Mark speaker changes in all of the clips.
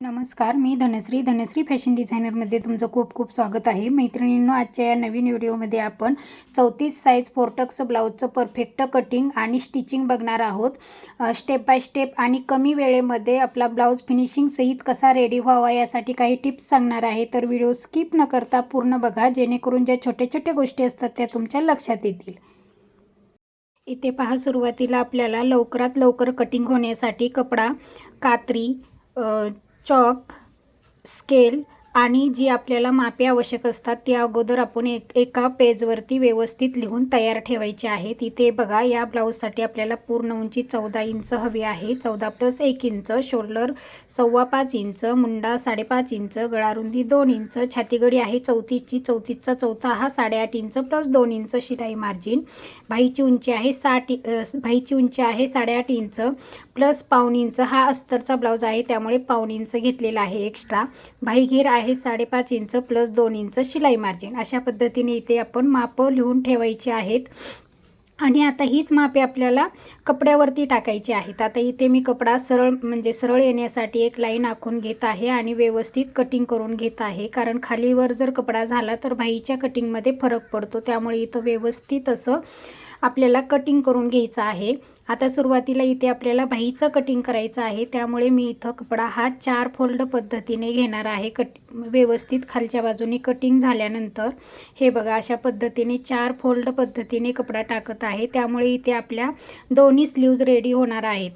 Speaker 1: नमस्कार मी धनश्री. धनश्री फॅशन डिझायनरमध्ये तुमचं खूप खूप स्वागत आहे. मैत्रिणींनो आजच्या या नवीन व्हिडिओमध्ये आपण चौतीस साईज फोर्टक्स ब्लाऊजचं परफेक्ट कटिंग आणि स्टिचिंग बघणार आहोत. स्टेप बाय स्टेप आणि कमी वेळेमध्ये आपला ब्लाऊज फिनिशिंग सहित कसा रेडी व्हावा यासाठी काही टिप्स सांगणार आहे. तर व्हिडिओ स्किप न करता पूर्ण बघा जेणेकरून ज्या छोट्या छोट्या गोष्टी असतात त्या तुमच्या लक्षात येतील. इथे पहा सुरुवातीला आपल्याला लवकरात लवकर कटिंग होण्यासाठी कपडा कात्री चॉक स्केल आणि जी आपल्याला मापे आवश्यक असतात ती अगोदर आपण एक एका पेजवरती व्यवस्थित लिहून तयार ठेवायचे आहेत. इथे बघा या ब्लाऊजसाठी आपल्याला पूर्ण उंची चौदा इंच हवी आहे. चौदा प्लस एक इंच शोल्डर सव्वा पाच इंच मुंडा साडेपाच इंच गळारुंदी दोन इंच छातीगडी आहे चौतीसची चौतीसचा चौथा हा साडेआठ इंच प्लस दोन इंच शिलाई मार्जिन. भाईची उंची आहे साठ भाईची उंची आहे साडेआठ इंच. प्लस पाऊण इंच हा अस्तरचा ब्लाऊज आहे त्यामुळे पाऊण इंच घेतलेला आहे एक्स्ट्रा. भाई घेर आहे साडेपाच इंच प्लस दोन इंच शिलाई मार्जिन. अशा पद्धतीने इथे आपण मापं लिहून ठेवायची आहेत. आणि आता हीच मापे आपल्याला कपड्यावरती टाकायची आहेत. आता इथे मी कपडा सरळ म्हणजे सरळ येण्यासाठी एक लाईन आखून घेत आहे आणि व्यवस्थित कटिंग करून घेत आहे. कारण खालीवर जर कपडा झाला तर भाईच्या कटिंगमध्ये फरक पडतो. त्यामुळे इथं व्यवस्थित असं आपल्याला कटिंग करून घ्यायचं आहे. आता सुरुवातीला इथे आपल्याला भाईचं कटिंग करायचं आहे. त्यामुळे मी इथं कपडा हा चार फोल्ड पद्धतीने घेणार आहे. कट व्यवस्थित खालच्या बाजूने कटिंग झाल्यानंतर हे बघा अशा पद्धतीने चार फोल्ड पद्धतीने कपडा टाकत आहे. त्यामुळे इथे आपल्या दोन्ही स्लीव्ज रेडी होणार आहेत.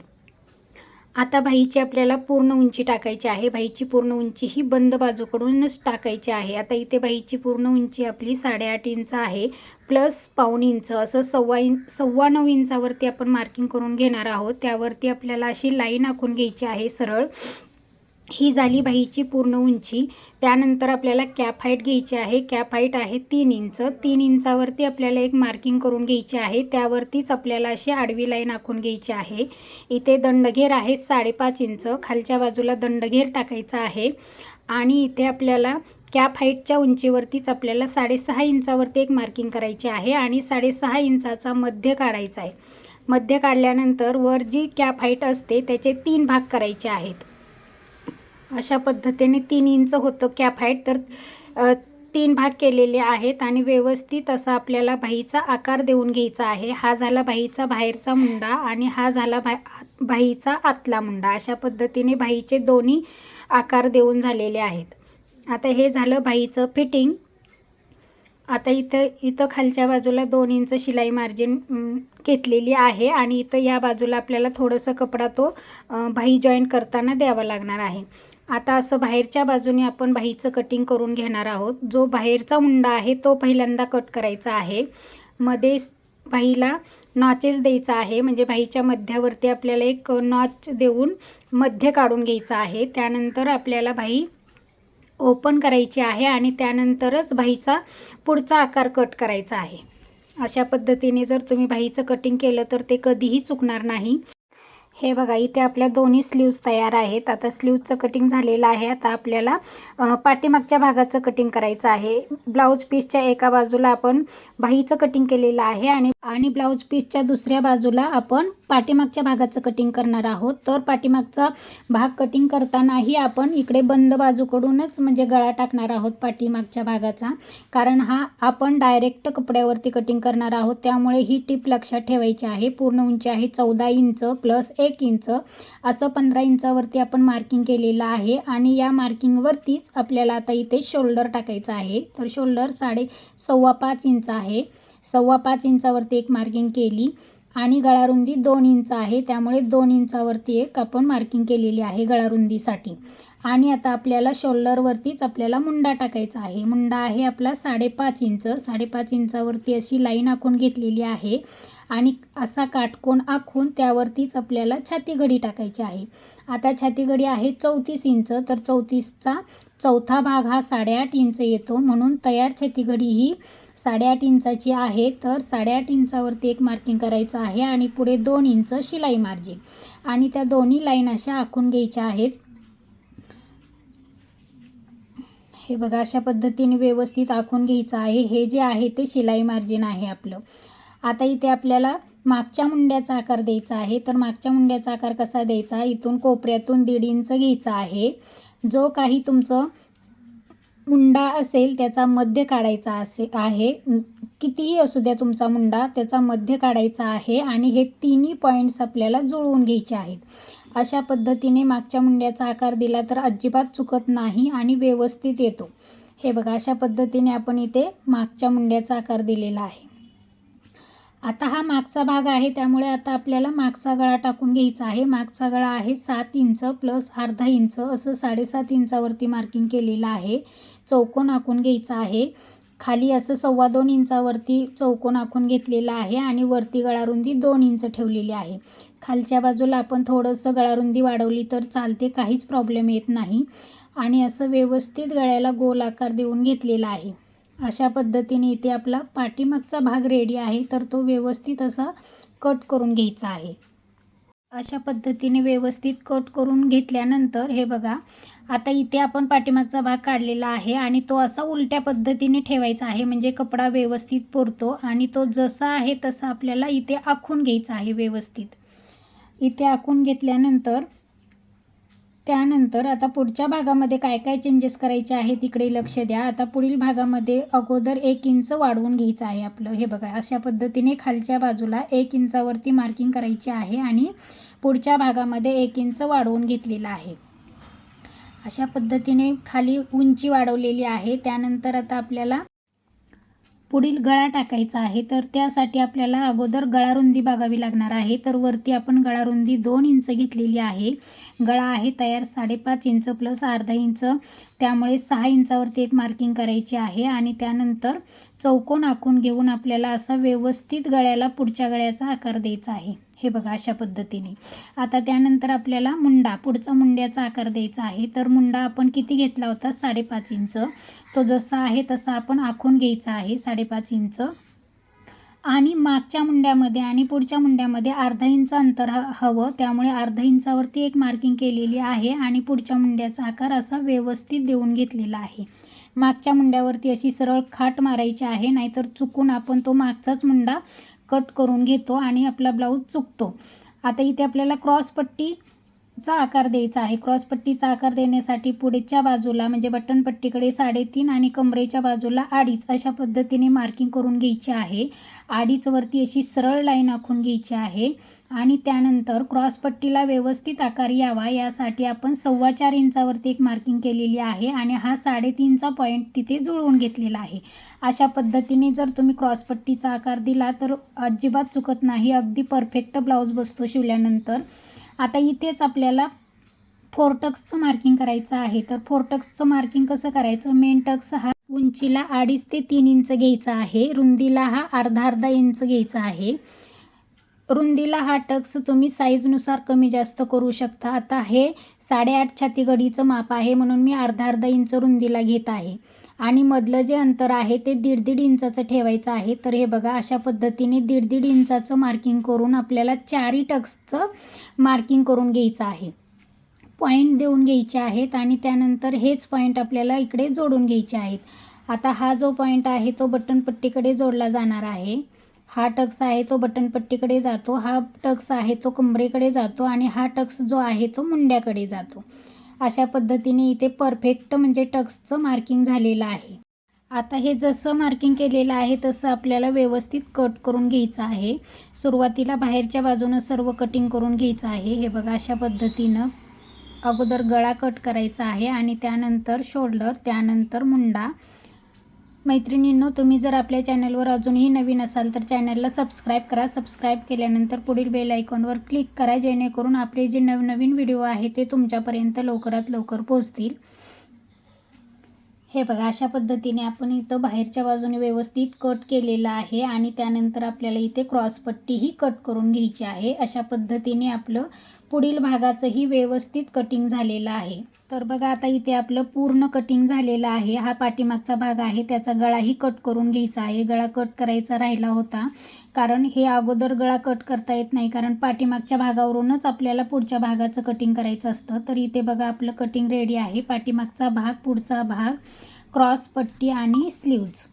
Speaker 1: आता भाईची आपल्याला पूर्ण उंची टाकायची आहे. भाईची पूर्ण उंची ही बंद बाजूकडूनच टाकायची आहे. आता इथे भाईची पूर्ण उंची आपली साडेआठ इंच आहे. प्लस पाऊण इंच असं सव्वा इंच सव्वा नऊ इंचावरती आपण मार्किंग करून घेणार आहोत. त्यावरती आपल्याला अशी लाईन आखून घ्यायची आहे सरळ. ही झाली बाहीची पूर्ण उंची. त्यानंतर आपल्याला कॅप हाईट घ्यायची आहे. कॅप हाईट आहे तीन इंच. तीन इंचावरती आपल्याला एक मार्किंग करून घ्यायची आहे. त्यावरतीच आपल्याला अशी आडवी लाईन आखून घ्यायची आहे. इथे दंडघेर आहे साडेपाच इंच. खालच्या बाजूला दंडघेर टाकायचा आहे. आणि इथे आपल्याला कॅप हाईटच्या उंचीवरतीच आपल्याला साडेसहा इंचावरती एक मार्किंग करायची आहे आणि साडेसहा इंचाचा मध्य काढायचा आहे. मध्य काढल्यानंतर वर जी कॅप हाईट असते त्याचे तीन भाग करायचे आहेत. अशा पद्धतीने तीन इंच होतं कॅप हाईट तर तीन भाग केलेले आहेत आणि व्यवस्थित असा आपल्याला बाहीचा आकार देऊन घ्यायचा आहे. हा झाला बाहीचा बाहेरचा मुंडा आणि हा झाला भा बाहीचा आतला मुंडा. अशा पद्धतीने बाहीचे दोन्ही आकार देऊन झालेले आहेत. आता हे झालं बाहीचं फिटिंग आता इथं इथं खालच्या बाजूला दोन इंच शिलाई मार्जिन घेतलेली आहे आणि इथं या बाजूला आपल्याला थोडंसं कपडा तो भाई जॉईन करताना द्यावा लागणार आहे. आता असं बाहेरच्या बाजूने आपण बाहीचं कटिंग करून घेणार आहोत. जो बाहेरचा मुंडा आहे तो पहिल्यांदा कट करायचा आहे. मध्ये स- बाहीला नॉचेस द्यायचा आहे. म्हणजे बाहीच्या मध्यावरती आपल्याला एक नॉच देऊन मध्य काढून घ्यायचं आहे. त्यानंतर आपल्याला बाही ओपन करायची आहे आणि त्यानंतरच बाहीचा पुढचा आकार कट करायचा आहे. अशा पद्धतीने जर तुम्ही बाहीचं कटिंग केलं तर ते कधीही चुकणार नाही. हे बघा इथे आपल्या दोन्ही स्लीव्ज तयार आहेत. आता स्लीवचं कटिंग झालेलं आहे. आता आपल्याला अ, पाठीमागच्या भागाचं कटिंग करायचं आहे. ब्लाऊज पीसच्या एका बाजूला आपण बाहीचं कटिंग केलेलं आहे आणि आणि ब्लाऊज पीसच्या दुसऱ्या बाजूला आपण पाठीमागच्या भागाचं कटिंग करणार आहोत. तर पाठीमागचा भाग कटिंग करतानाही आपण इकडे बंद बाजूकडूनच म्हणजे गळा टाकणार आहोत पाठीमागच्या भागाचा. कारण हा आपण डायरेक्ट कपड्यावरती कटिंग करणार आहोत. त्यामुळे ही टीप लक्षात ठेवायची आहे. पूर्ण उंची आहे चौदा इंच प्लस एक इंच. असं पंधरा इंचावरती आपण मार्किंग केलेलं आहे. आणि या मार्किंगवरतीच आपल्याला आता इथे शोल्डर टाकायचं आहे. तर शोल्डर साडे सव्वा पाच इंच आहे. सव्वा पाच इंचावरती एक मार्किंग केली. आणि गळारुंदी दोन इंच आहे. त्यामुळे दोन इंचावरती एक आपण मार्किंग केलेली आहे गळारुंदीसाठी. आणि आता आपल्याला शोल्डरवरतीच आपल्याला मुंडा टाकायचा आहे. मुंडा आहे आपला साडेपाच इंच. साडेपाच इंचावरती अशी लाईन आखून घेतलेली आहे. आणि असा काटकोन आखून त्यावरतीच आपल्याला छातीगडी टाकायची आहे. आता छातीगडी आहे चौतीस इंच. तर चौतीसचा चौथा भाग हा साडेआठ इंच येतो. म्हणून तयार छातीगडी ही साडेआठ इंचाची आहे. तर साडेआठ इंचावरती एक मार्किंग करायचं आहे आणि पुढे दोन इंच शिलाई मार्जिन आणि त्या दोन्ही लाईन अशा आखून घ्यायच्या आहेत. हे बघा अशा पद्धतीने व्यवस्थित आखून घ्यायचं आहे. हे जे आहे ते शिलाई मार्जिन आहे आपलं. आता इथे आपल्याला मागच्या मुंड्याचा आकार द्यायचा आहे. तर मागच्या मुंड्याचा आकार कसा द्यायचा? इथून कोपऱ्यातून दीड इंच घ्यायचा आहे. जो काही तुमचं मुंडा असेल त्याचा मध्य काढायचा असे आहे. कितीही असू द्या तुमचा मुंडा त्याचा मध्य काढायचा आहे आणि हे तिन्ही पॉईंट्स आपल्याला जुळवून घ्यायचे आहेत. अशा पद्धतीने मागच्या मुंड्याचा आकार दिला तर अजिबात चुकत नाही आणि व्यवस्थित येतो. हे बघा अशा पद्धतीने आपण इथे मागच्या मुंड्याचा आकार दिलेला आहे. आता हा मागचा भाग आहे त्यामुळे आता आपल्याला मागचा गळा टाकून घ्यायचा आहे. मागचा गळा आहे सात इंच प्लस अर्धा इंच असं साडेसात इंचावरती मार्किंग केलेलं आहे. चौकोन आखून घ्यायचा आहे. खाली असं सव्वा दोन इंचावरती चौकोन आखून घेतलेला आहे आणि वरती गळारुंदी दोन इंच ठेवलेली आहे. खालच्या बाजूला आपण थोडंसं गळारुंदी वाढवली तर चालते काहीच प्रॉब्लेम येत नाही. आणि असं व्यवस्थित गळ्याला गोल आकार देऊन घेतलेला आहे. अशा पद्धतीने इथे आपला पाठीमागचा भाग रेडी आहे तर तो व्यवस्थित असा कट करून घ्यायचा आहे. अशा पद्धतीने व्यवस्थित कट करून घेतल्यानंतर हे बघा आता इथे आपण पाठीमागचा भाग काढलेला आहे आणि तो असा उलट्या पद्धतीने ठेवायचा आहे म्हणजे कपडा व्यवस्थित पुरतो आणि तो जसा आहे तसा आपल्याला इथे आखून घ्यायचा आहे व्यवस्थित. इथे आखून घेतल्यानंतर त्यानंतर आता पुढच्या भागामध्ये काय काय चेंजेस करायचे आहे तिकडे लक्ष द्या. आता पुढील भागामध्ये अगोदर एक इंच वाढवून घ्यायचं आहे आपलं. हे बघा अशा पद्धतीने खालच्या बाजूला एक इंचावरती मार्किंग करायची आहे आणि पुढच्या भागामध्ये एक इंच वाढवून घेतलेलं आहे. अशा पद्धतीने खाली उंची वाढवलेली आहे. त्यानंतर आता आपल्याला पुढील गळा टाकायचा आहे. तर त्यासाठी आपल्याला अगोदर गळारुंदी बघावी लागणार आहे. तर वरती आपण गळारुंदी दोन इंच घेतलेली आहे. गळा आहे तयार साडेपाच इंच प्लस अर्धा इंच. त्यामुळे सहा इंचावरती एक मार्किंग करायची आहे. आणि त्यानंतर चौकोन आखून घेऊन आपल्याला असा व्यवस्थित गळ्याला पुढच्या गळ्याचा आकार द्यायचा आहे. हे बघा अशा पद्धतीने. आता त्यानंतर आपल्याला मुंडा पुढचा मुंड्याचा आकार द्यायचा आहे. तर मुंडा आपण किती घेतला होता? साडेपाच इंच. तो जसा आहे तसा आपण आखून घ्यायचा आहे साडेपाच इंच. आणि मागच्या मुंड्यामध्ये आणि पुढच्या मुंड्यामध्ये अर्धा इंच अंतर ह हवं. त्यामुळे अर्धा इंचावरती एक मार्किंग केलेली आहे आणि पुढच्या मुंड्याचा आकार असा व्यवस्थित देऊन घेतलेला आहे. मागच्या मुंड्यावरती अशी सरळ खाट मारायची आहे नाहीतर चुकून आपण तो मागचाच मुंडा कट करून घेतो आणि आपला ब्लाऊज चुकतो. आता इथे आपल्याला क्रॉसपट्टीचा आकार द्यायचा आहे. क्रॉसपट्टीचा आकार देण्यासाठी पुढेच्या बाजूला म्हणजे बटनपट्टीकडे साडेतीन आणि कमरेच्या बाजूला अडीच अशा पद्धतीने मार्किंग करून घ्यायची आहे. अडीचवरती अशी सरळ लाईन आखून घ्यायची आहे. आणि त्यानंतर क्रॉसपट्टीला व्यवस्थित आकार यावा यासाठी आपण सव्वा चार इंचावरती एक मार्किंग केलेली आहे आणि हा साडेतीनचा पॉईंट तिथे जुळवून घेतलेला आहे. अशा पद्धतीने जर तुम्ही क्रॉसपट्टीचा आकार दिला तर अजिबात चुकत नाही अगदी परफेक्ट ब्लाऊज बसतो शिवल्यानंतर. आता इथेच आपल्याला फोरटक्सचं मार्किंग करायचं आहे. तर फोरटक्सचं मार्किंग कसं करायचं? मेन टक्स हा उंचीला अडीच ते तीन इंच घ्यायचा आहे. रुंदीला हा अर्धा अर्धा इंच घ्यायचा आहे. रुंदीला हा टक्स तुम्ही साईजनुसार कमी जास्त करू शकता. आता हे साडेआठ छातीगडीचं माप आहे म्हणून मी अर्धा अर्धा इंच रुंदीला घेत आहे. आणि मधलं जे अंतर आहे ते दीड दीड इंचाचं ठेवायचं आहे. तर हे बघा अशा पद्धतीने दीड दीड इंचाचं मार्किंग करून आपल्याला चारही टक्सचं मार्किंग करून घ्यायचं आहे. पॉईंट देऊन घ्यायचे आहेत आणि त्यानंतर हेच पॉईंट आपल्याला इकडे जोडून घ्यायचे आहेत. आता हा जो पॉईंट आहे तो बटनपट्टीकडे जोडला जाणार आहे. हा टक्स आहे तो बटनपट्टीकडे जातो हा टक्स आहे तो कमरेकडे जातो आणि हा टक्स जो आहे तो मुंड्याकडे जातो. अशा पद्धतीने इथे परफेक्ट म्हणजे टक्सचं मार्किंग झालेलं आहे. आता हे जसं मार्किंग केलेलं आहे तसं आपल्याला व्यवस्थित कट करून घ्यायचं आहे. सुरुवातीला बाहेरच्या बाजूनं सर्व कटिंग करून घ्यायचं आहे. हे बघा अशा पद्धतीनं अगोदर गळा कट करायचा आहे आणि त्यानंतर शोल्डर त्यानंतर मुंडा मैत्रिणींनो तुम्ही जर आपल्या चॅनलवर अजूनही नवीन असाल तर चॅनलला सबस्क्राईब करा. सबस्क्राईब केल्यानंतर पुढील बेल आयकॉनवर क्लिक करा जेणेकरून आपले जे नवनवीन व्हिडिओ आहे ते तुमच्यापर्यंत लवकरात लवकर पोहोचतील. हे बघा अशा पद्धतीने आपण इथं बाहेरच्या बाजूने व्यवस्थित कट केलेलं आहे आणि त्यानंतर आपल्याला इथे क्रॉसपट्टीही कट करून घ्यायची आहे. अशा पद्धतीने आपलं पुढील भागाचंही व्यवस्थित कटिंग झालेलं आहे. तर बघा आता इथे आपलं पूर्ण कटिंग झालेलं आहे. हा पाठीमागचा भाग आहे. त्याचा गळाही कट करून घ्यायचा आहे. गळा कट करायचा राहिला होता. कारण हे अगोदर गळा कट करता येत नाही. कारण पाठीमागच्या भागावरूनच आपल्याला पुढच्या भागाचं कटिंग करायचं असतं. तर इथे बघा आपलं कटिंग रेडी आहे. पाठीमागचा भाग पुढचा भाग क्रॉस पट्टी आणि स्लीव्ज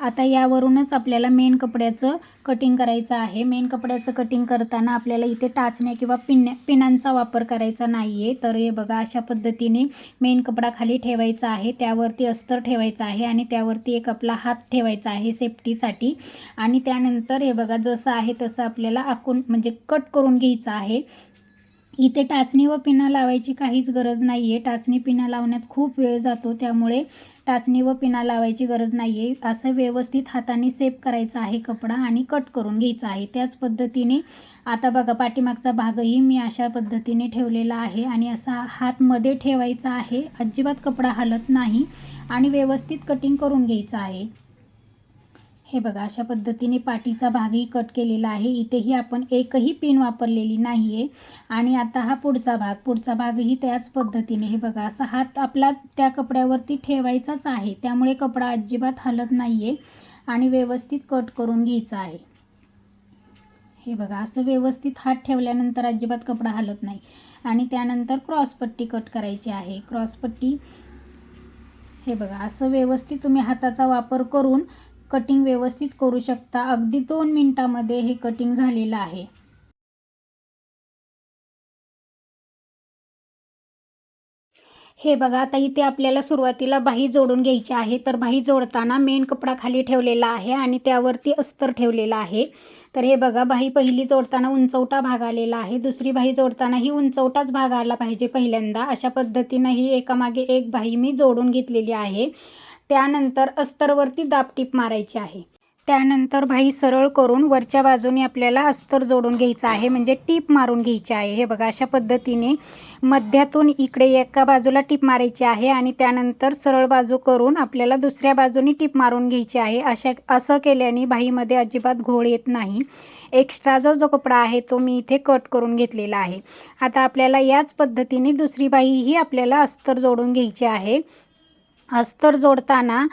Speaker 1: आता यावरूनच आपल्याला मेन कपड्याचं कटिंग करायचं आहे. मेन कपड्याचं कटिंग करताना आपल्याला इथे टाचण्या किंवा पिन्या पिनांचा वापर करायचा नाही आहे तर हे बघा अशा पद्धतीने मेन कपडा खाली ठेवायचा आहे. त्यावरती अस्तर ठेवायचं आहे आणि त्यावरती एक आपला हात ठेवायचा आहे सेफ्टीसाठी आणि त्यानंतर हे बघा जसं आहे तसं आपल्याला आखून म्हणजे कट करून घ्यायचं आहे. इथे टाचणी व पिना लावायची काहीच गरज नाही आहे टाचणी पिना लावण्यात खूप वेळ जातो त्यामुळे टाचणी व पिना लावायची गरज नाही आहे असं व्यवस्थित हाताने सेप करायचा आहे कपडा आणि कट करून घ्यायचा आहे. त्याच पद्धतीने आता बघा पाठीमागचा भागही मी अशा पद्धतीने ठेवलेला आहे आणि असा हातमध्ये ठेवायचा आहे. अजिबात कपडा हलत नाही आणि व्यवस्थित कटिंग करून घ्यायचं आहे. हे बघा अशा पद्धतीने पाठीचा भागही कट केलेला आहे. इथेही आपण एकही पिन वापरलेली नाही आहे आणि आता हा पुढचा भाग पुढचा भागही त्याच पद्धतीने. हे बघा असा हात आपला त्या कपड्यावरती ठेवायचाच आहे. त्यामुळे कपडा अजिबात हलत नाही आहे आणि व्यवस्थित कट करून घ्यायचा आहे. हे बघा असं व्यवस्थित हात ठेवल्यानंतर अजिबात कपडा हलत नाही. आणि त्यानंतर क्रॉसपट्टी कट करायची आहे. क्रॉसपट्टी हे बघा असं व्यवस्थित तुम्ही हाताचा वापर करून कटिंग व्यवस्थित करू शकता. अगदी दोन मिनटामध्ये हे कटिंग झालेलं आहे. हे बघा आता इथे आपल्याला सुरुवातीला बाही जोडून घ्यायची आहे. तर बाही जोडताना मेन कपडा खाली ठेवलेला आहे आणि त्यावरती अस्तर ठेवलेला आहे. तर हे बघा बाही पहिली जोडताना उंचवटा भाग आलेला आहे. दुसरी बाही जोडतानाही उंचवटाच भाग आला पाहिजे पहिल्यांदा. अशा पद्धतीनं ही एकामागे एक बाही मी जोडून घेतलेली आहे. त्यानंतर अस्तरवरती दापटीप मारायची आहे. त्यानंतर भाई सरळ करून वरच्या बाजूने आपल्याला अस्तर जोडून घ्यायचं आहे म्हणजे टीप मारून घ्यायची आहे. हे बघा अशा पद्धतीने मध्यातून इकडे एका बाजूला टीप मारायची आहे आणि त्यानंतर सरळ बाजू करून आपल्याला दुसऱ्या बाजूने टीप मारून घ्यायची आहे. अशा असं केल्याने बाईमध्ये अजिबात घोळ येत नाही. एक्स्ट्राचा जो कपडा आहे तो मी इथे कट करून घेतलेला आहे. आता आपल्याला याच पद्धतीने दुसरी बाईही आपल्याला अस्तर जोडून घ्यायची आहे. अस्तर जोडताना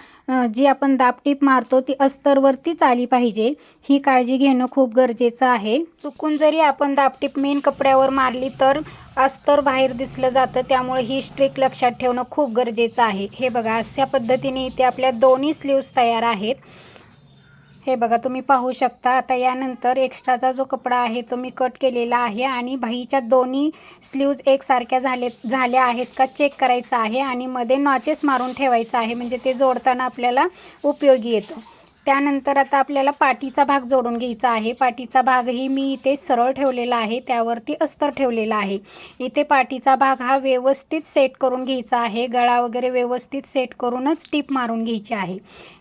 Speaker 1: जी आपण दापटीप मारतो ती अस्तरवरतीच आली पाहिजे. ही काळजी घेणं खूप गरजेचं आहे. चुकून जरी आपण दापटीप मेन कपड्यावर मारली तर अस्तर बाहेर दिसलं जातं. त्यामुळे ही स्ट्रिक लक्षात ठेवणं खूप गरजेचं आहे. हे बघा अशा पद्धतीने इथे आपल्या दोन्ही स्लीव्स तयार आहेत. हे बघा तुम्ही पाहू शकता आता यानंतर एक्स्ट्राचा जो कपडा आहे तो मी कट केलेला आहे आणि बाईच्या दोन्ही स्लीव्ज एकसारख्या झाले झाल्या आहेत का चेक करायचा आहे आणि मध्ये नॉचेस मारून ठेवायचा आहे म्हणजे ते जोडताना आपल्याला उपयोगी येतं. त्यानंतर आता आपल्याला पाठीचा भाग जोडून घ्यायचा आहे. पाठीचा भागही मी इथे सरळ ठेवलेला आहे त्यावरती अस्तर ठेवलेला आहे. इथे पाठीचा भाग हा व्यवस्थित सेट करून घ्यायचा आहे गळा वगैरे व्यवस्थित सेट करूनच टीप मारून घ्यायची आहे.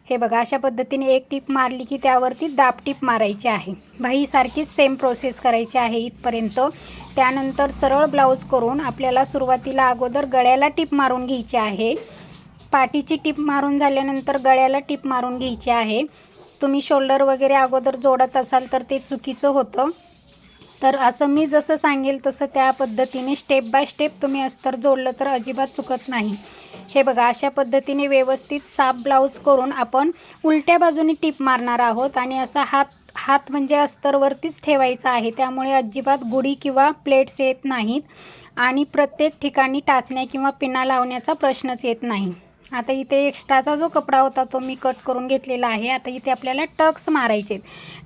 Speaker 1: हे बघा अशा पद्धतीने एक टीप मारली की त्यावरती दाब टीप मारायची आहे. बाईसारखीच सेम प्रोसेस करायची आहे इथपर्यंत. त्यानंतर सरळ ब्लाऊज करून आपल्याला सुरुवातीला अगोदर गळ्याला टीप मारून घ्यायची आहे. पाठीची टीप मारून झाल्यानंतर गळ्याला टीप मारून घ्यायची आहे. तुम्ही शोल्डर वगैरे अगोदर जोडत असाल तर ते चुकीचं होतं. तर असं मी जसं सांगेल तसं त्या पद्धतीने स्टेप बाय स्टेप तुम्ही अस्तर जोडलं तर अजिबात चुकत नाही. हे बघा अशा पद्धतीने व्यवस्थित साफ ब्लाऊज करून आपण उलट्या बाजूने टीप मारणार आहोत आणि असा हात हात म्हणजे अस्तरवरतीच ठेवायचा आहे. त्यामुळे अजिबात गुढी किंवा प्लेट्स येत नाहीत आणि प्रत्येक ठिकाणी टाचण्या किंवा पिना लावण्याचा प्रश्नच येत नाही. आता इथे एक्स्ट्राचा जो कपडा होता तो मी कट करून घेतलेला आहे. आता इथे आपल्याला टक्स मारायचे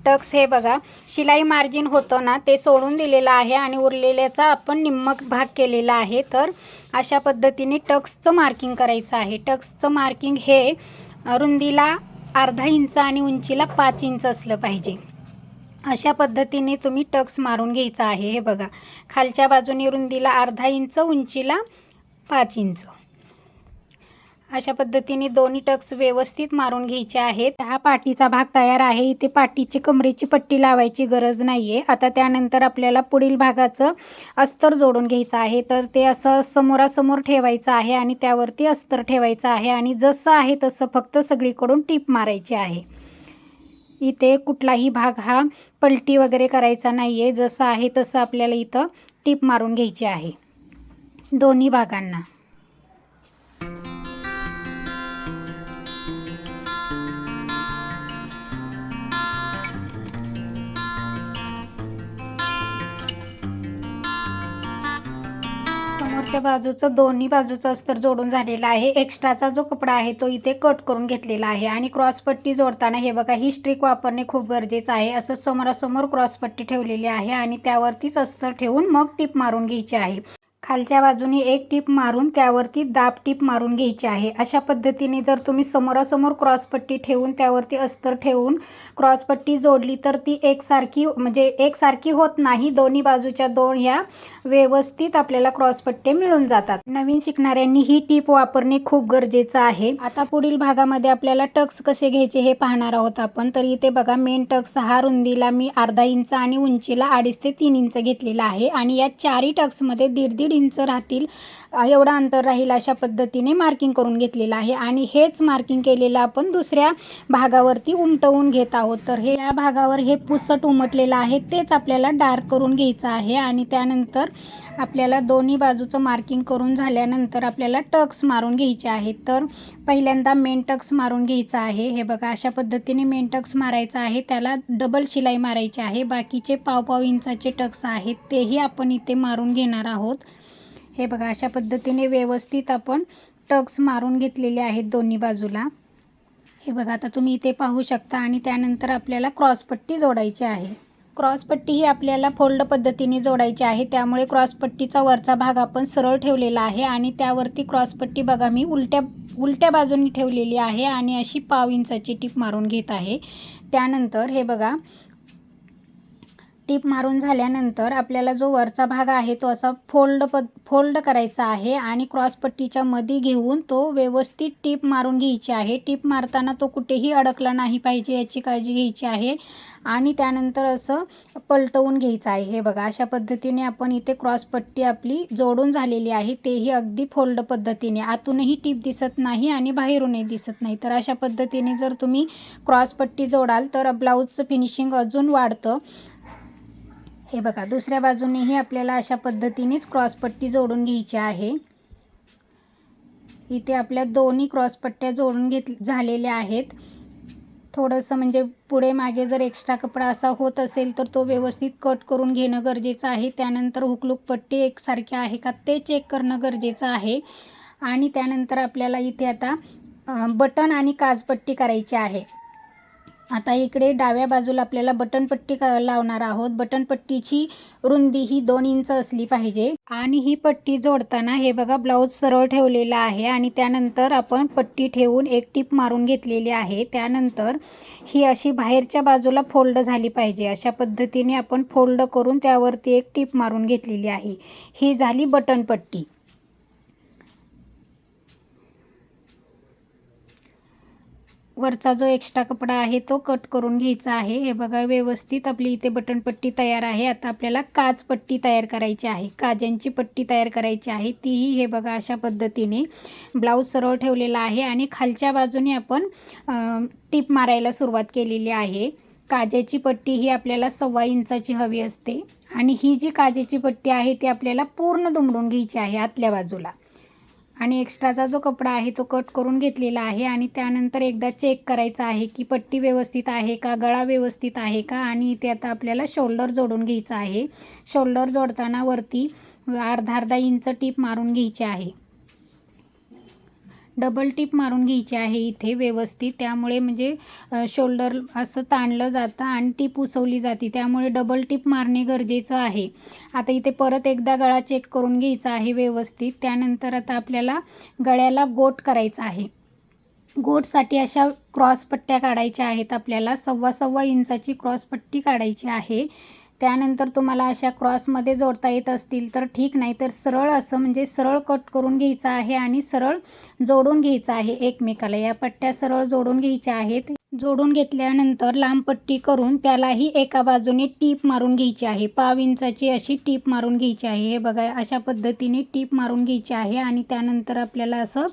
Speaker 1: टक्स हे बघा शिलाई मार्जिन होतं ना ते सोडून दिलेलं आहे आणि उरलेल्याचा आपण निम्मक भाग केलेला आहे. तर अशा पद्धतीने टक्सचं मार्किंग करायचं आहे. टक्सचं मार्किंग हे रुंदीला अर्धा इंच आणि उंचीला पाच इंच असलं पाहिजे. अशा पद्धतीने तुम्ही टक्स मारून घ्यायचं आहे. हे बघा खालच्या बाजूने रुंदीला अर्धा इंच उंचीला पाच इंच. अशा पद्धतीने दोन्ही टक्स व्यवस्थित मारून घ्यायचे आहेत. हा पाठीचा भाग तयार आहे. इथे पाठीची कमरेची पट्टी लावायची गरज नाही आहे आता त्यानंतर आपल्याला पुढील भागाचं अस्तर जोडून घ्यायचं आहे. तर ते असं समोरासमोर ठेवायचं आहे आणि त्यावरती अस्तर ठेवायचं आहे आणि जसं आहे तसं फक्त सगळीकडून टीप मारायची आहे. इथे कुठलाही भाग हा पलटी वगैरे करायचा नाही आहे जसं आहे तसं आपल्याला इथं टीप मारून घ्यायची आहे. दोन्ही भागांना. मागच्या बाजूचं दोन्ही बाजूचं अस्तर जोडून झालेलं आहे. एक्स्ट्राचा जो कपडा आहे तो इथे कट करून घेतलेला आहे. आणि क्रॉसपट्टी जोडताना हे बघा ही स्ट्रिक वापरणे खूप गरजेचं आहे. असं समोरासमोर क्रॉसपट्टी ठेवलेली आहे आणि त्यावरतीच अस्तर ठेवून मग टीप मारून घ्यायची आहे. खालच्या बाजूने एक टीप मारून त्यावरती दाब टीप मारून घ्यायची आहे. अशा पद्धतीने जर तुम्ही समोरासमोर क्रॉसपट्टी ठेवून त्यावरती अस्तर ठेवून क्रॉसपट्टी जोडली तर ती एकसारखी म्हणजे एकसारखी होत नाही. दोन्ही बाजूच्या दोन ह्या व्यवस्थित आपल्याला क्रॉसपट्टे मिळून जातात. नवीन शिकणाऱ्यांनी ही टीप वापरणे खूप गरजेचं आहे. आता पुढील भागामध्ये आपल्याला टक्स कसे घ्यायचे हे पाहणार आहोत आपण. तर इथे बघा मेन टक्स हा रुंदीला मी अर्धा इंच आणि उंचीला अडीच ते तीन इंच घेतलेला आहे. आणि या चारही टक्समध्ये दीड दीड इंच राहतील. एवढं अंतर राहील अशा पद्धतीने मार्किंग करून घेतलेलं आहे. आणि हेच मार्किंग केलेलं आपण दुसऱ्या भागावरती उमटवून घेत आहोत. तर हे या भागावर हे पुसट उमटलेलं आहे. तेच आपल्याला डार्क करून घ्यायचं आहे. आणि त्यानंतर आपल्याला दोन्ही बाजूचं मार्किंग करून झाल्यानंतर आपल्याला टक्स मारून घ्यायचे आहेत. तर पहिल्यांदा मेन टक्स मारून घ्यायचा आहे. हे बघा अशा पद्धतीने मेन टक्स मारायचा आहे. त्याला डबल शिलाई मारायची आहे. बाकीचे पाव पाव इंचाचे टक्स आहेत. तेही आपण इथे मारून घेणार आहोत. हे बघा अशा पद्धतीने व्यवस्थित आपण टक्स मारून घेतलेले आहेत दोन्ही बाजूला. हे बघा आता तुम्ही इथे पाहू शकता आणि त्यानंतर आपल्याला क्रॉसपट्टी जोडायची आहे. क्रॉसपट्टी ही आपल्याला फोल्ड पद्धतीने जोडायची आहे. त्यामुळे क्रॉसपट्टीचा वरचा भाग आपण सरळ ठेवलेला आहे आणि त्यावरती क्रॉसपट्टी बघा मी उलट्या उलट्या बाजूनी ठेवलेली आहे आणि अशी पाव इंचाची टीप मारून घेत आहे. त्यानंतर हे बघा टीप मारून झाल्यानंतर आपल्याला जो वरचा भाग आहे तो असा फोल्ड पद फोल्ड करायचा आहे आणि क्रॉसपट्टीच्या मध्ये घेऊन तो व्यवस्थित टीप मारून घ्यायची आहे. टीप मारताना तो कुठेही अडकला नाही पाहिजे याची काळजी घ्यायची आहे आणि त्यानंतर असं पलटवून घ्यायचं आहे. हे बघा अशा पद्धतीने आपण इथे क्रॉसपट्टी आपली जोडून झालेली आहे. तेही अगदी फोल्ड पद्धतीने. आतूनही टीप दिसत नाही आणि बाहेरूनही दिसत नाही. तर अशा पद्धतीने जर तुम्ही क्रॉसपट्टी जोडाल तर ब्लाऊजचं फिनिशिंग अजून वाढतं. हे बघा दुसऱ्या बाजूनेही आपल्याला अशा पद्धतीनेच क्रॉसपट्टी जोडून घ्यायची आहे. इथे आपल्या दोन्ही क्रॉसपट्ट्या जोडून घेत झालेल्या आहेत. थोडंसं म्हणजे पुढे मागे जर एक्स्ट्रा कपडा असा होत असेल तर तो व्यवस्थित कट करून घेणं गरजेचं आहे. त्यानंतर हुकलूक पट्टी एकसारखी आहे का ते चेक करणं गरजेचं आहे. आणि त्यानंतर आपल्याला इथे आता बटन आणि काजपट्टी करायची आहे. आता इकडे डाव्या बाजूला आपल्याला बटनपट्टी लावणार आहोत. बटनपट्टीची रुंदी ही दोन इंच असली पाहिजे. आणि ही पट्टी जोडताना हे बघा ब्लाऊज सरळ ठेवलेला आहे आणि त्यानंतर आपण पट्टी ठेवून एक टीप मारून घेतलेली आहे. त्यानंतर ही अशी बाहेरच्या बाजूला फोल्ड झाली पाहिजे. अशा पद्धतीने आपण फोल्ड करून त्यावरती एक टीप मारून घेतलेली आहे. ही झाली बटनपट्टी वरचा जो एक्स्ट्रा कपडा आहे तो कट करून घ्यायचा आहे. हे बघा व्यवस्थित आपली इथे बटनपट्टी तयार आहे. आता आपल्याला काच पट्टी तयार करायची आहे. काजांची पट्टी तयार करायची आहे. तीही हे बघा अशा पद्धतीने ब्लाऊज सरळ ठेवलेला आहे आणि खालच्या बाजूने आपण टिप टीप मारायला सुरुवात केलेली आहे. काज्याची पट्टी ही आपल्याला सव्वा इंचाची हवी असते. आणि ही जी काजेची पट्टी आहे ती आपल्याला पूर्ण दुमडून घ्यायची आहे आतल्या बाजूला. आणि एक्स्ट्राचा जो कपडा आहे तो कट करून घेतलेला आहे आणि त्यानंतर एकदा चेक करायचा आहे की पट्टी व्यवस्थित आहे का गळा व्यवस्थित आहे का आणि इथे आता आपल्याला शोल्डर जोडून घ्यायचं आहे. शोल्डर जोडताना वरती अर्धा अर्धा इंच टीप मारून घ्यायची आहे. डबल टीप मारून घ्यायची आहे इथे व्यवस्थित. त्यामुळे म्हणजे शोल्डर असं ताणलं जातं आणि टीप उसवली जाते. त्यामुळे डबल टीप मारणे गरजेचं आहे. आता इथे परत एकदा गळा चेक करून घ्यायचा आहे व्यवस्थित. त्यानंतर आता आपल्याला गळ्याला गोट करायचा आहे. गोटसाठी अशा क्रॉस पट्ट्या काढायच्या आहेत आपल्याला. सव्वा सव्वा इंचाची क्रॉस पट्टी काढायची आहे. त्यानंतर तुम्हाला अशा क्रॉसमध्ये जोडता येत असतील तर ठीक नाही तर सरळ असं म्हणजे सरळ कट करून घ्यायचं आहे आणि सरळ जोडून घ्यायचं आहे एकमेकाला. या पट्ट्या सरळ जोडून घ्यायच्या आहेत. जोडून घेतल्यानंतर लांब पट्टी करून त्यालाही एका बाजूने टीप मारून घ्यायची आहे. पाव इंचाची अशी टीप मारून घ्यायची आहे. हे बघा अशा पद्धतीने टीप मारून घ्यायची आहे आणि त्यानंतर आपल्याला असं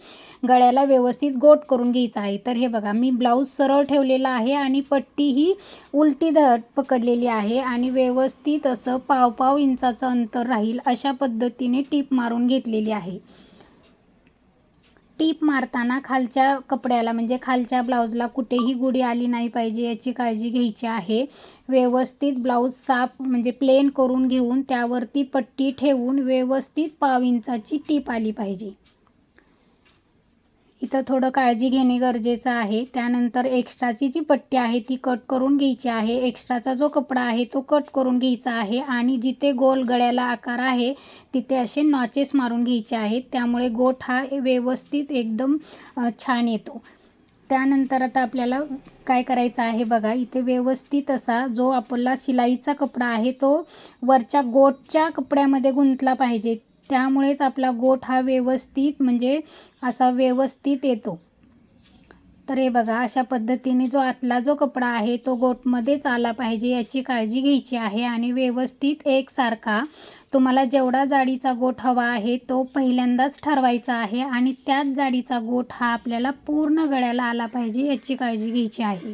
Speaker 1: गळ्याला व्यवस्थित गोट करून घ्यायचं आहे. तर हे बघा मी ब्लाऊज सरळ ठेवलेला आहे आणि पट्टी ही उलटी द पकडलेली आहे आणि व्यवस्थित असं पाव पाव इंचाचं अंतर राहील अशा पद्धतीने टीप मारून घेतलेली आहे. टीप मारताना खालच्या कपड्याला म्हणजे खालच्या ब्लाऊजला कुठेही गुढी आली नाही पाहिजे याची काळजी घ्यायची आहे. व्यवस्थित ब्लाऊज साफ म्हणजे प्लेन करून घेऊन त्यावरती पट्टी ठेवून व्यवस्थित पाव इंचाची टीप आली पाहिजे. इथं थोडं काळजी घेणे गरजेचं आहे. त्यानंतर एक्स्ट्राची जी पट्टी आहे ती कट करून घ्यायची आहे. एक्स्ट्राचा जो कपडा आहे तो कट करून घ्यायचा आहे. आणि जिथे गोल गळ्याला आकार आहे तिथे असे नॉचेस मारून घ्यायचे आहेत. त्यामुळे गोठ हा व्यवस्थित एकदम छान येतो. त्यानंतर आता आपल्याला काय करायचं आहे बघा इथे व्यवस्थित असा जो आपला शिलाईचा कपडा आहे तो वरच्या गोटच्या कपड्यामध्ये गुंतला पाहिजे. त्यामुळेच आपला गोठ हा व्यवस्थित म्हणजे असा व्यवस्थित येतो. तर हे बघा अशा पद्धतीने जो आतला जो कपडा आहे तो गोटमध्येच आला पाहिजे याची काळजी घ्यायची आहे आणि व्यवस्थित एकसारखा तुम्हाला जेवढा जाडीचा गोठ हवा आहे तो पहिल्यांदाच ठरवायचा आहे आणि त्याच जाडीचा गोठ हा आपल्याला पूर्ण गळ्याला आला पाहिजे याची काळजी घ्यायची आहे.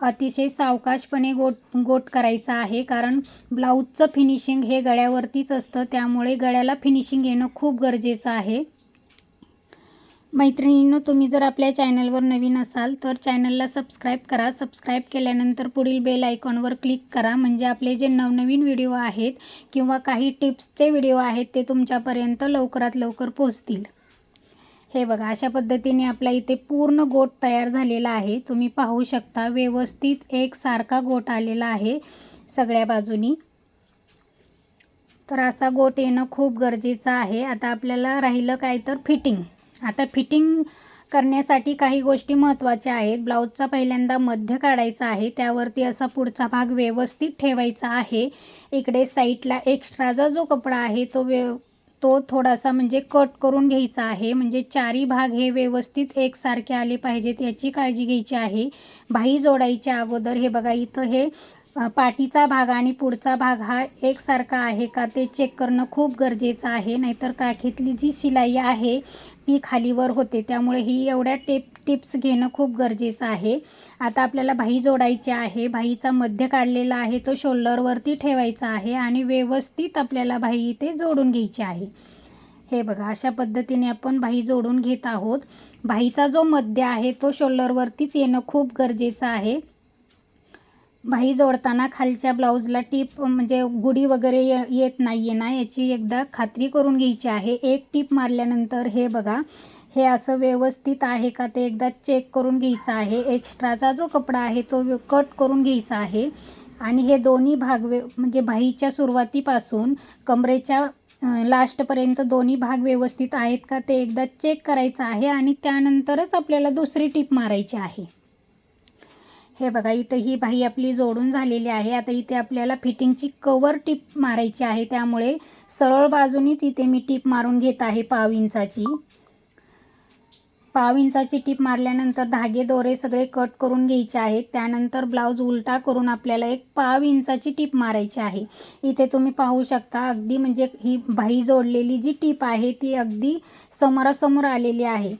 Speaker 1: अतिशय सावकाशपणे गोट गोट करायचा आहे. कारण ब्लाऊजचं फिनिशिंग हे गळ्यावरतीच असतं. त्यामुळे गळ्याला फिनिशिंग येणं खूप गरजेचं आहे. मैत्रिणींनो तुम्ही जर आपल्या चॅनलवर नवीन असाल तर चॅनलला सबस्क्राईब करा. सबस्क्राईब केल्यानंतर पुढील बेल आयकॉनवर क्लिक करा. म्हणजे आपले जे नवनवीन व्हिडिओ आहेत किंवा काही टिप्सचे व्हिडिओ आहेत ते तुमच्यापर्यंत लवकरात लवकर पोहोचतील. हे बघा अशा पद्धतीने आपला इथे पूर्ण गोट तयार झालेला आहे. तुम्ही पाहू शकता व्यवस्थित एक सारखा गोट आलेला आहे सगळ्या बाजूनी. तर असा गोट येणं खूप गरजेचं आहे. आता आपल्याला राहिलं काय तर फिटिंग. आता फिटिंग करण्यासाठी काही गोष्टी महत्त्वाच्या आहेत. ब्लाऊजचा पहिल्यांदा मध्य काढायचा आहे. त्यावरती असा पुढचा भाग व्यवस्थित ठेवायचा आहे. इकडे साईडला एक्स्ट्राचा जो कपडा आहे तो व्यव तो थोडासा म्हणजे कट करून घ्यायचा आहे. म्हणजे चारी भाग हे व्यवस्थित एकसारखे आले पाहिजेत याची काळजी घ्यायची आहे. भाई जोडायच्या अगोदर हे बघा इथं हे पाठीचा भाग आणि पुढचा भाग हा एकसारखा आहे का ते चेक करणं खूप गरजेचं आहे. नाहीतर काखेतली जी शिलाई आहे ती खालीवर होते. त्यामुळे ही एवढ्या टेप टिप्स घेणं खूप गरजेचं आहे. आता आपल्याला भाई जोडायची आहे. भाईचा मध्य काढलेला आहे तो शोल्डरवरती ठेवायचा आहे आणि व्यवस्थित आपल्याला भाई इथे जोडून घ्यायची आहे. हे बघा अशा पद्धतीने आपण भाई जोडून घेत आहोत. भाईचा जो मध्य आहे तो शोल्डरवरतीच येणं खूप गरजेचं आहे. बाही जोडताना खालच्या ब्लाऊजला टीप म्हणजे गुढी वगैरे ये येत नाही आहे ना याची एकदा खात्री करून घ्यायची आहे. एक टीप मारल्यानंतर हे बघा हे असं व्यवस्थित आहे का ते एकदा चेक करून घ्यायचं आहे. एक्स्ट्राचा जो कपडा आहे तो कट करून घ्यायचा आहे. आणि हे दोन्ही भाग वे म्हणजे बाहीच्या सुरुवातीपासून कमरेच्या लास्टपर्यंत दोन्ही भाग व्यवस्थित आहेत का ते एकदा चेक करायचं आहे आणि त्यानंतरच आपल्याला दुसरी टीप मारायची आहे. हे बघा इथं ही बाही आपली जोडून झालेली आहे. आता इथे आपल्याला फिटिंगची कवर टीप मारायची आहे. त्यामुळे सरळ बाजूनीच इथे मी टीप मारून घेत आहे पाव इंचाची. पाव इंचाची टीप मारल्यानंतर धागे दोरे सगळे कट करून घ्यायचे आहेत. त्यानंतर ब्लाऊज उलटा करून आपल्याला एक पाव इंचाची टीप मारायची आहे. इथे तुम्ही पाहू शकता अगदी म्हणजे ही भाई जोडलेली जी टीप आहे ती अगदी समोरासमोर आलेली आहे.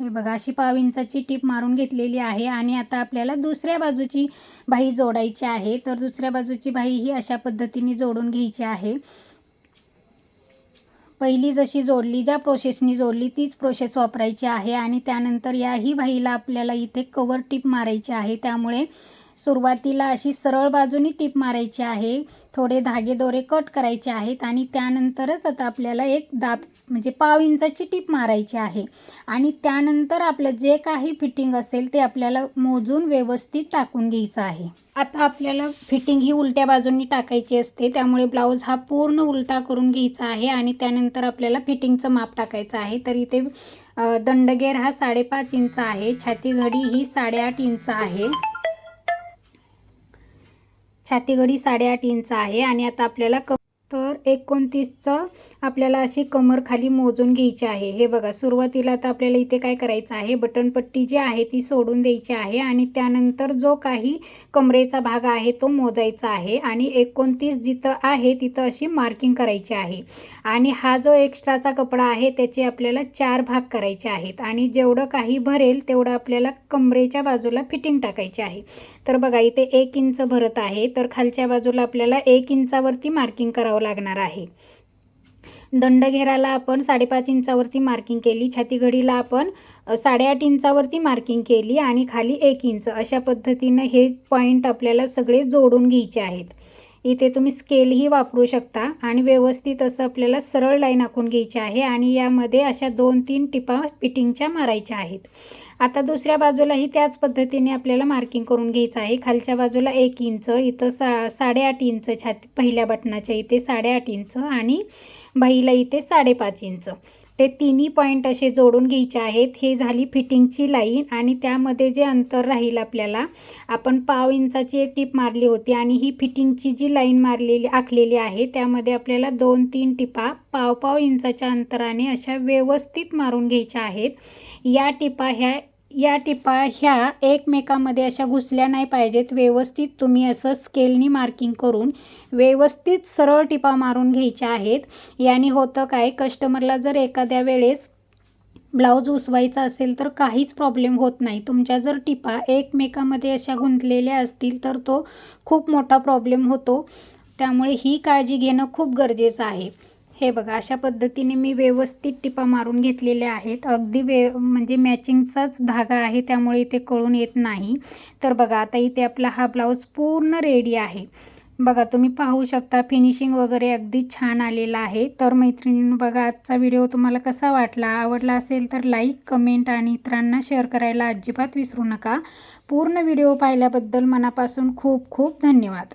Speaker 1: हे बघा अशी पाव इंचाची टीप मारून घेतलेली आहे आणि आता आपल्याला दुसऱ्या बाजूची बाही जोडायची आहे. तर दुसऱ्या बाजूची बाही ही अशा पद्धतीने जोडून घ्यायची आहे. पहिली जशी जोडली ज्या प्रोसेसनी जोडली तीच प्रोसेस वापरायची आहे आणि त्यानंतर याही बाहीला आपल्याला इथे कवर टीप मारायची आहे. त्यामुळे सुरुवातीला अशी सरळ बाजूनी टीप मारायची आहे. थोडे धागे दोरे कट करायचे आहेत आणि त्यानंतरच आता आपल्याला एक दाब म्हणजे पाव इंचाची टीप मारायची आहे. आणि त्यानंतर आपलं जे काही फिटिंग असेल ते आपल्याला मोजून व्यवस्थित टाकून घ्यायचं आहे. आता आपल्याला फिटिंग ही उलट्या बाजूनी टाकायची असते त्यामुळे ब्लाऊज हा पूर्ण उलटा करून घ्यायचा आहे आणि त्यानंतर आपल्याला फिटिंगचं माप टाकायचं आहे. तर इथे दंडगेर हा साडेपाच इंच आहे छाती घडी ही साडेआठ इंच आहे. छाती घडी साडेआठ इंच आहे आणि आता आपल्याला क तर एकोणतीसचं आपल्याला अशी कमर खाली मोजून घ्यायची आहे. हे बघा सुरुवातीला तर आपल्याला इथे काय करायचं आहे? बटनपट्टी जी आहे ती सोडून द्यायची आहे आणि त्यानंतर जो काही कमरेचा भाग आहे तो मोजायचा आहे आणि एकोणतीस जिथं आहे तिथं अशी मार्किंग करायची आहे. आणि हा जो एक्स्ट्राचा कपडा आहे त्याचे आपल्याला चार भाग करायचे आहेत आणि जेवढं काही भरेल तेवढं आपल्याला कमरेच्या बाजूला फिटिंग टाकायची आहे. तर बघा इथे एक इंच भरत आहे. तर खालच्या बाजूला आपल्याला एक इंचावरती मार्किंग करावं लागणार आहे. दंडघेराला आपण साडेपाच इंचावरती मार्किंग केली. छाती घडीला आपण साडेआठ इंचावरती मार्किंग केली आणि खाली एक इंच. अशा पद्धतीनं हे पॉईंट आपल्याला सगळे जोडून घ्यायचे आहेत. इथे तुम्ही स्केलही वापरू शकता आणि व्यवस्थित असं आपल्याला सरळ लाईन आखून घ्यायची आहे आणि यामध्ये अशा दोन तीन टिपा फिटिंगच्या मारायच्या आहेत. आता दुसऱ्या बाजूलाही त्याच पद्धतीने आपल्याला मार्किंग करून घ्यायचं आहे. खालच्या बाजूला एक इंच इथं सा साडेआठ इंच छाती पहिल्या बटनाच्या इथे साडेआठ इंच आणि बाईला इथे साडेपाच इंच. ते तिन्ही पॉईंट असे जोडून घ्यायचे आहेत. हे झाली फिटिंगची लाईन आणि त्यामध्ये जे अंतर राहील आपल्याला आपण पाव इंचाची एक टीप मारली होती आणि ही फिटिंगची जी लाईन मारलेली आखलेली आहे त्यामध्ये आपल्याला दोन तीन टिपा पाव पाव इंचाच्या अंतराने अशा व्यवस्थित मारून घ्यायच्या आहेत. या टिपा ह्या या टिपा ह्या एकमेकामध्ये अशा घुसल्या नाही पाहिजेत. व्यवस्थित तुम्ही असं स्केलनी मार्किंग करून व्यवस्थित सरळ टिपा मारून घ्यायच्या आहेत. याने होतं काय? कस्टमरला जर एखाद्या वेळेस ब्लाऊज उसवायचा असेल तर काहीच प्रॉब्लेम होत नाही. तुमच्या जर टिपा एकमेकामध्ये अशा गुंतलेल्या असतील तर तो खूप मोठा प्रॉब्लेम होतो. त्यामुळे ही काळजी घेणं खूप गरजेचं आहे. हे बघा अशा पद्धतीने मी व्यवस्थित टिपा मारून घेतलेल्या आहेत. अगदी वे म्हणजे मॅचिंगचाच धागा आहे त्यामुळे इथे कळून येत नाही. तर बघा आता इथे आपला हा ब्लाऊज पूर्ण रेडी आहे. बघा तुम्ही पाहू शकता फिनिशिंग वगैरे अगदी छान आलेला आहे. तर मैत्रिणींनो बघा आजचा व्हिडिओ तुम्हाला कसा वाटला? आवडला असेल तर लाईक कमेंट आणि इतरांना शेअर करायला अजिबात विसरू नका. पूर्ण व्हिडिओ पाहिल्याबद्दल मनापासून खूप खूप धन्यवाद.